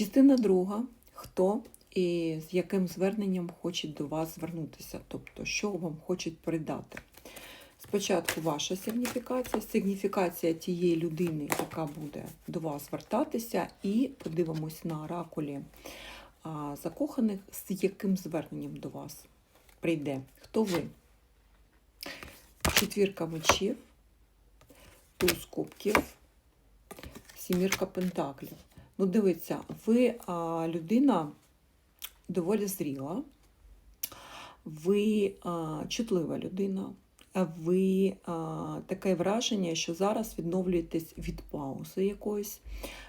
Частина друга, хто і з яким зверненням хочуть до вас звернутися, тобто, що вам хочуть передати. Спочатку ваша сигніфікація, сигніфікація тієї людини, яка буде до вас звертатися, і подивимось на оракулі закоханих, з яким зверненням до вас прийде. Хто ви? Четвірка мечів, туз кубків, сімірка пентаклів. Ну, дивіться, ви а, людина доволі зріла, ви а, чутлива людина, ви таке враження, що зараз відновлюєтесь від паузи якоїсь,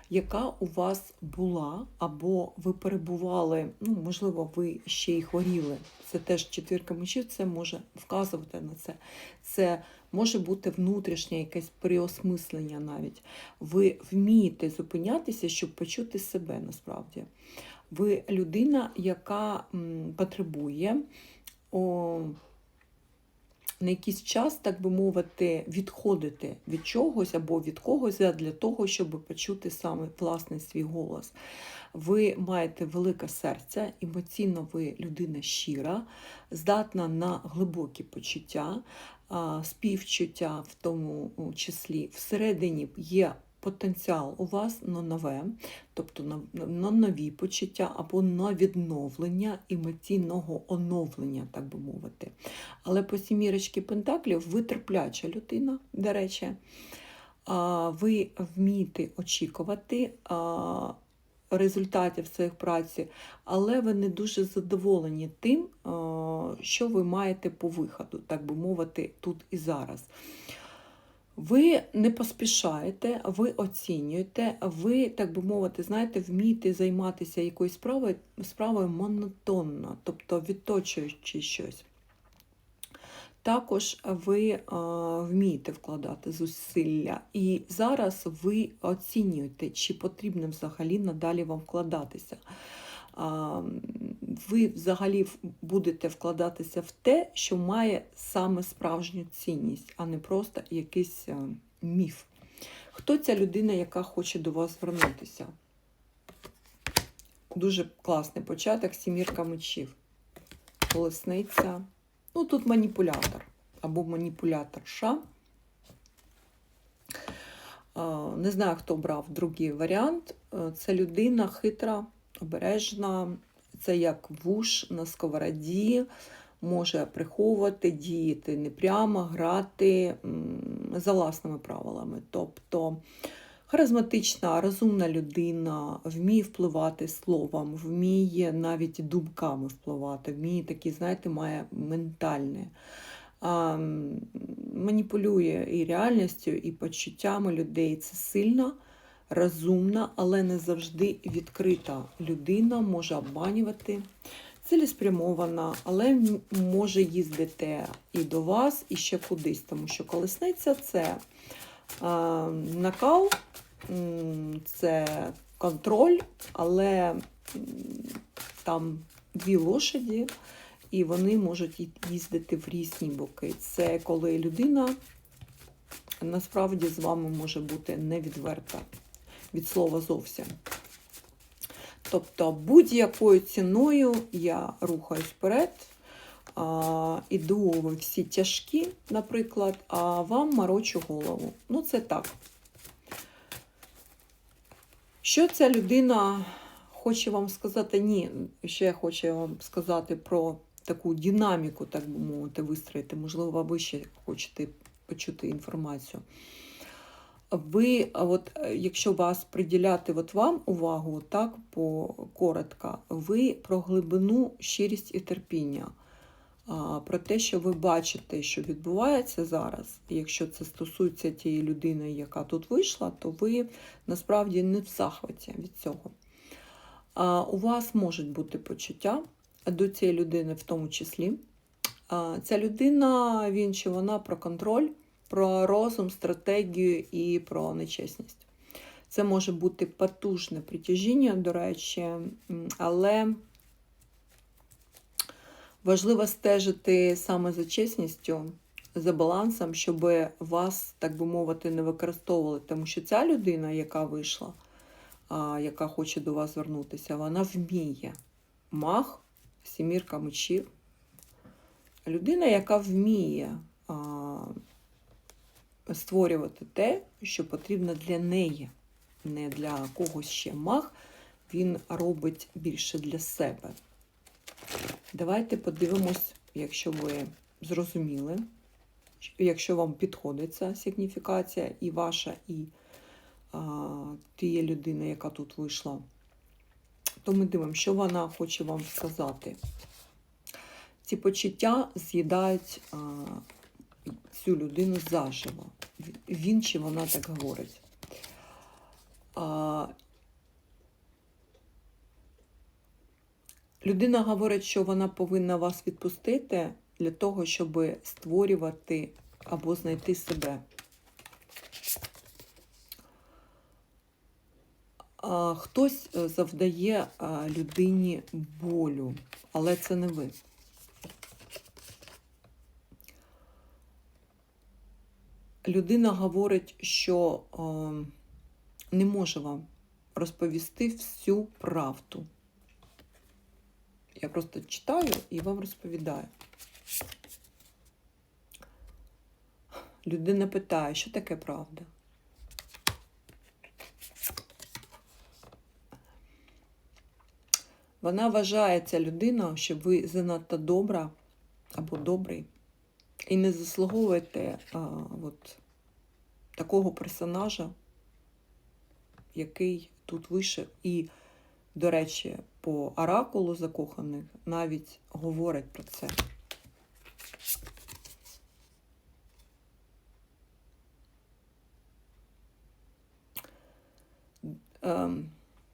яка у вас була, або ви перебували, ну, можливо, ви ще й хворіли. Це теж четвірка мечів, це може вказувати на це. Це може бути внутрішнє якесь переосмислення навіть. Ви вмієте зупинятися, щоб почути себе насправді. Ви людина, яка потребує о, на якийсь час, так би мовити, відходити від чогось або від когось для того, щоб почути саме власний свій голос. Ви маєте велике серце, емоційно ви людина щира, здатна на глибокі почуття, співчуття в тому числі. Всередині є потенціал у вас на нове, тобто на, нові почуття або на відновлення емоційного оновлення, так би мовити. Але по сімірочки Пентаклів ви терпляча людина, до речі, ви вмієте очікувати. Результатів своїх праці, але ви не дуже задоволені тим, що ви маєте по виходу, так би мовити, тут і зараз. Ви не поспішаєте, ви оцінюєте, ви, так би мовити, знаєте, вмієте займатися якоюсь справою, справою монотонно, тобто відточуючи щось. Також ви а, вмієте вкладати зусилля, і зараз ви оцінюєте, чи потрібно взагалі надалі вам вкладатися. Ви взагалі будете вкладатися в те, що має саме справжню цінність, а не просто якийсь міф. Хто ця людина, яка хоче до вас звернутися? Дуже класний початок, сімірка мечів. Колесниця. Ну, тут маніпулятор або маніпуляторша. Не знаю, хто брав другий варіант. Е, Це людина хитра, обережна, це як вуш на сковороді, може приховувати, діяти не прямо, грати за власними правилами. Тобто харизматична, розумна людина, вміє впливати словом, вміє навіть думками впливати, вміє такі, знаєте, має ментальне. Маніпулює і реальністю, і почуттями людей. Це сильна, розумна, але не завжди відкрита. Людина, може обманювати, цілеспрямована, але може їздити і до вас, і ще кудись, тому що колесниця це накал, це контроль, але там дві лошаді, і вони можуть їздити в різні боки. Це коли людина насправді з вами може бути невідверта від слова зовсім. Тобто будь-якою ціною я рухаюсь вперед, а, іду всі тяжкі, наприклад, а вам морочу голову. Ну, це так. Що ця людина хоче вам сказати? Ні, ще я хочу вам сказати про таку динаміку, так би мовити, вистроїти. Можливо, ви ще хочете почути інформацію. Ви, от, е, якщо вас приділяти от вам увагу, так, по коротко, ви про глибину, щирість і терпіння, про те, що ви бачите, що відбувається зараз, якщо це стосується тієї людини, яка тут вийшла, то ви насправді не в захваті від цього. А, у вас можуть бути почуття до цієї людини, в тому числі. Ця людина, він чи вона про контроль про розум, стратегію і про нечесність. Це може бути потужне притяжіння, до речі, але важливо стежити саме за чесністю, за балансом, щоб вас, так би мовити, не використовували. Тому що ця людина, яка вийшла, яка хоче до вас звернутися, вона вміє. Маг, сімірка мечів. Людина, яка вміє створювати те, що потрібно для неї, не для когось ще. Маг він робить більше для себе. Давайте подивимось, якщо ви зрозуміли, якщо вам підходить ця сигніфікація, і ваша, і а, тієї людини, яка тут вийшла, то ми дивимося, що вона хоче вам сказати. Ці почуття з'їдають а, цю людину заживо. Він чи вона так говорить. А, людина говорить, що вона повинна вас відпустити для того, щоб створювати або знайти себе. А, Хтось е, завдає людині болю, але це не ви. Людина говорить, що е, не може вам розповісти всю правду. Я просто читаю і вам розповідаю. Людина питає, що таке правда? Вона вважає ця людина, що ви занадто добра або добрий і не заслуговуєте а, от, такого персонажа, який тут вийшов. І, до речі, по оракулу закоханих навіть говорять про це. Ем,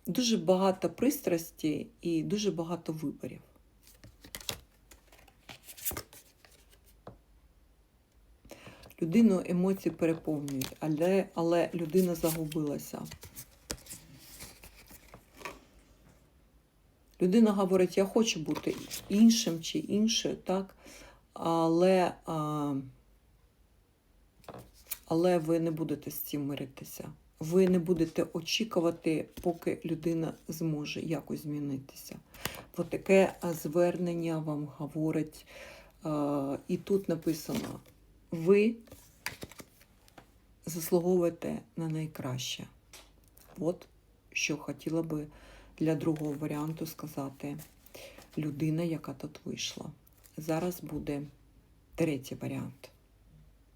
дуже багато пристрасті і дуже багато виборів. Людину емоції переповнюють, але, але людина загубилася. Людина говорить, я хочу бути іншим чи іншою, так? Але, а, але ви не будете з цим миритися. Ви не будете очікувати, поки людина зможе якось змінитися. От таке звернення вам говорить. А, і тут написано: ви заслуговуєте на найкраще. От що хотіла би для другого варіанту сказати людина, яка тут вийшла. Зараз буде третій варіант.